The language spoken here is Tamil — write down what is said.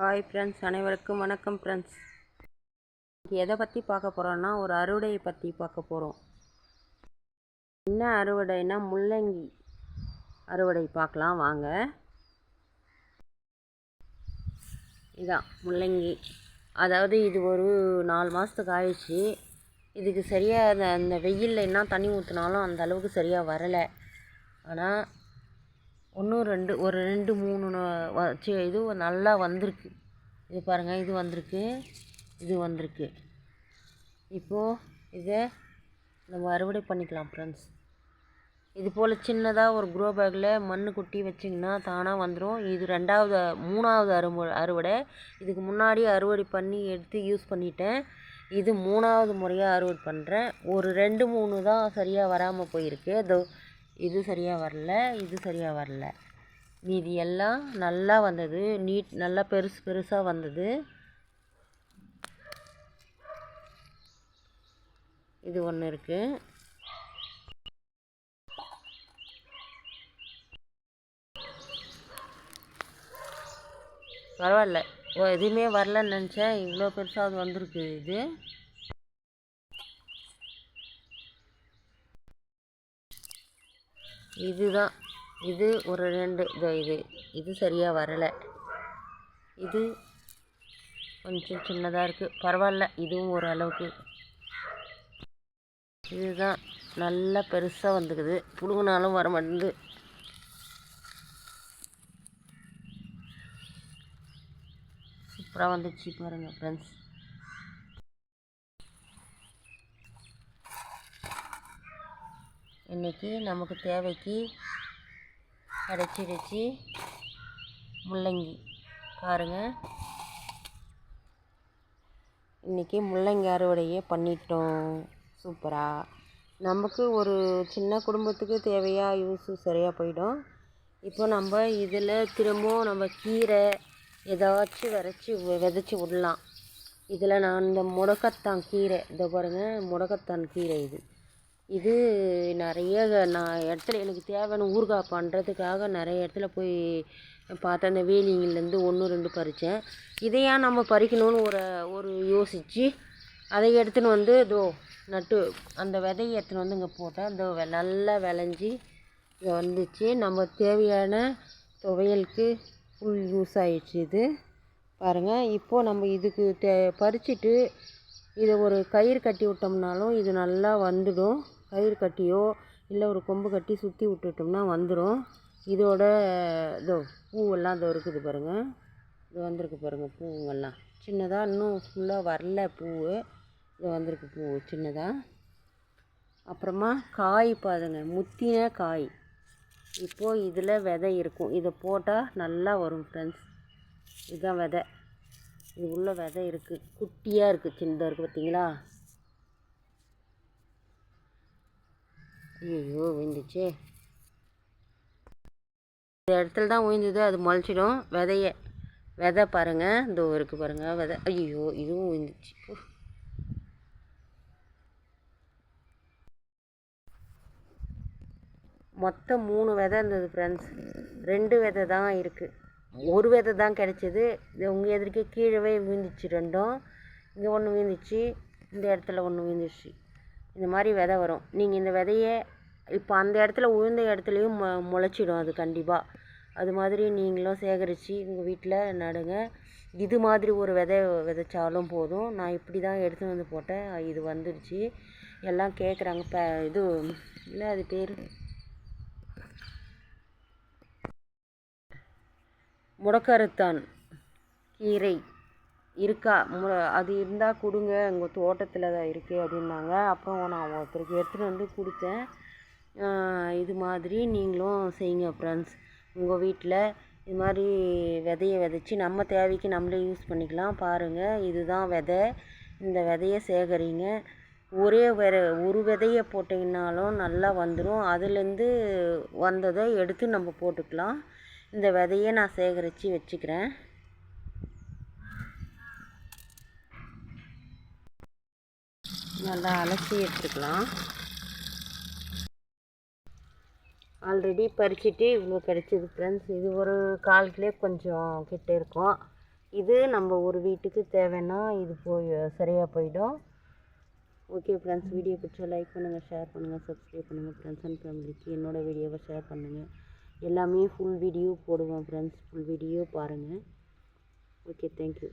ஹாய் ஃப்ரெண்ட்ஸ் அனைவருக்கும் வணக்கம் ஃப்ரெண்ட்ஸ் இன்றைக்கி எதை பற்றி பார்க்க போகிறோன்னா ஒரு அறுவடையை பற்றி பார்க்க போகிறோம் என்ன அறுவடைனா முள்ளங்கி அறுவடை பார்க்கலாம் வாங்க. இதான் முள்ளங்கி. அதாவது இது ஒரு நாலு மாதத்துக்கு ஆயிடுச்சு. இதுக்கு சரியாக அந்த அந்த வெயிலில் என்ன தண்ணி ஊற்றினாலும் அந்த அளவுக்கு சரியாக வரலை. ஆனால் ஒன்று ரெண்டு ஒரு ரெண்டு மூணு வச்சு இது நல்லா வந்திருக்கு. இது பாருங்கள் இது வந்திருக்கு. இது வந்திருக்கு. இப்போது இதை நம்ம அறுவடை பண்ணிக்கலாம் ஃப்ரெண்ட்ஸ் இது போல் சின்னதாக ஒரு க்ரோ பேக்கில் மண் கொட்டி வச்சிங்கன்னா தானாக வந்துடும் இது ரெண்டாவது மூணாவது அறுவ அறுவடை. இதுக்கு முன்னாடி அறுவடை பண்ணி எடுத்து யூஸ் பண்ணிட்டேன். இது மூணாவது முறையாக அறுவடை பண்ணுறேன் ஒரு ரெண்டு மூணு தான் சரியாக வராமல் போயிருக்கு. அது இது சரியாக வரல இது சரியாக வரல. மீதி எல்லாம் நல்லா வந்தது நீட் நல்லா பெருசு பெருசாக வந்தது. இது ஒன்று இருக்குது பரவாயில்ல. ஓ எதுவுமே வரலன்னு நினச்சேன். இவ்வளோ பெருசாக அது வந்திருக்கு இது. இதுதான். இது ஒரு ரெண்டு. இதோ இது. இது சரியாக வரலை. இது கொஞ்சம் சின்னதாக இருக்குது பரவாயில்ல. இதுவும் ஓரளவுக்கு இதுதான். நல்லா பெருசாக வந்துக்குது. புழுங்கினாலும் வர மாட்டேங்குது. சூப்பராக வந்துச்சு பாருங்கள் ஃப்ரெண்ட்ஸ் இன்றைக்கி நமக்கு தேவைக்கு கிடச்சிருச்சு முள்ளங்கி. பாருங்க. இன்றைக்கி முள்ளங்கி அறுவடையே பண்ணிட்டோம். சூப்பராக நமக்கு ஒரு சின்ன குடும்பத்துக்கு தேவையாக யூஸு சரியாக போயிடும். இப்போ நம்ம இதில் திரும்பவும் நம்ம கீரை ஏதாச்சும் விரைச்சி விதைச்சி விடலாம். இதில் நான் இந்த முடக்கத்தான் கீரை. இதை பாருங்கள் முடக்கத்தான் கீரை இது. இது நிறைய நான் இடத்துல எனக்கு தேவையான ஊறுகாய் பண்ணுறதுக்காக நிறைய இடத்துல போய் பார்த்தேன். அந்த வேலிங்கலேருந்து ஒன்று ரெண்டு பறித்தேன் இதை ஏன் நம்ம பறிக்கணும்னு ஒரு ஒரு யோசித்து அதை எடுத்துன்னு வந்து இதோ நட்டு அந்த விதையை எடுத்துன்னு வந்து இங்கே போட்டேன். இந்த நல்லா விளைஞ்சி இங்கே வந்துச்சு. நம்ம தேவையான துவையலுக்கு ஃபுல் யூஸ் ஆயிடுச்சு இது. பாருங்கள் இப்போது நம்ம இதுக்கு தே பறிச்சுட்டு இதை ஒரு கயிறு கட்டி விட்டோம்னாலும் இது நல்லா வந்துடும். கயிறு கட்டியோ இல்லை ஒரு கொம்பு கட்டி சுற்றி விட்டுட்டோம்னா வந்துடும் இதோட இதோ பூவெல்லாம் இதோ இருக்குது பாருங்கள் இது வந்திருக்கு பாருங்கள் பூவுங்கள்லாம் சின்னதாக இன்னும் ஃபுல்லாக வரல பூவு. இது வந்திருக்கு பூ சின்னதாக அப்புறமா காய் பாருங்க முத்தின காய். இப்போது இதில் விதை இருக்கும். இதை போட்டால் நல்லா வரும் ஃப்ரெண்ட்ஸ் இதுதான் விதை. இது உள்ள விதை இருக்குது குட்டியாக இருக்குது சின்னதாக இருக்குது பார்த்தீங்களா? ஐயோ விழுந்துச்சே இந்த இடத்துல தான் விழுந்தது அது முளைச்சிடும். விதைய விதை பாருங்கள் இந்த இருக்குது பாருங்கள் விதை. ஐயோ இதுவும் விழுந்துச்சு மொத்தம் மூணு விதை இருந்தது ஃப்ரெண்ட்ஸ் ரெண்டு விதை தான் இருக்குது ஒரு விதை தான் கிடச்சிது. இது உங்கள் எதிர்க்கே கீழவே விழுந்துச்சு ரெண்டும். இங்கே ஒன்று விழுந்துச்சு இந்த இடத்துல ஒன்று விழுந்துச்சு இந்த மாதிரி விதை வரும். நீங்கள் இந்த விதையை இப்போ அந்த இடத்துல உழுந்த இடத்துலையும் மொ முளைச்சிடும் அது கண்டிப்பாக அது மாதிரி நீங்களும் சேகரித்து உங்கள் வீட்டில் நடுங்க. இது மாதிரி ஒரு விதை விதைச்சாலும் போதும். நான் இப்படி தான் எடுத்துன்னு வந்து போட்டேன். இது வந்துடுச்சு எல்லாம் கேட்குறாங்க இப்போ இது இல்லை அது பேர்? முடக்கருத்தான். கீரை. இருக்கா? மு அது இருந்தால் கொடுங்க. உங்கள் தோட்டத்தில் தான் இருக்குது அப்படின்னாங்க. அப்புறம் நான் ஒருத்தருக்கு எடுத்துகிட்டு வந்து கொடுத்தேன். இது மாதிரி நீங்களும் செய்யுங்க ஃப்ரெண்ட்ஸ் உங்கள் வீட்டில் இது மாதிரி விதைய விதைச்சி நம்ம தேவைக்கு நம்மளே யூஸ் பண்ணிக்கலாம். பாருங்கள் இதுதான் விதை. இந்த விதையை சேகரிங்க. ஒரே வேற ஒரு விதையை போட்டிங்கனாலும் நல்லா வந்துடும் அதுலேருந்து வந்ததை எடுத்து நம்ம போட்டுக்கலாம். இந்த விதையை நான் சேகரித்து வச்சுக்கிறேன். நல்லா அலசி எடுத்துக்கலாம். ஆல்ரெடி பறிச்சுட்டு இவ்வளோ கிடச்சிது ஃப்ரெண்ட்ஸ் இது ஒரு கால் கிலோ கொஞ்சம் கிட்ட இருக்கும். இது நம்ம ஒரு வீட்டுக்கு தேவைன்னா இது போய் சரியாக போயிடும். ஓகே ஃப்ரெண்ட்ஸ் வீடியோ பிடிச்சா லைக் பண்ணுங்கள் ஷேர் பண்ணுங்கள் சப்ஸ்கிரைப் பண்ணுங்கள் ஃப்ரெண்ட்ஸ் அண்ட் ஃபேமிலிக்கு என்னோடய வீடியோவை ஷேர் பண்ணுங்கள் எல்லாமே ஃபுல் வீடியோ போடுவேன் ஃப்ரெண்ட்ஸ் ஃபுல் வீடியோ பாருங்கள் ஓகே தேங்க்யூ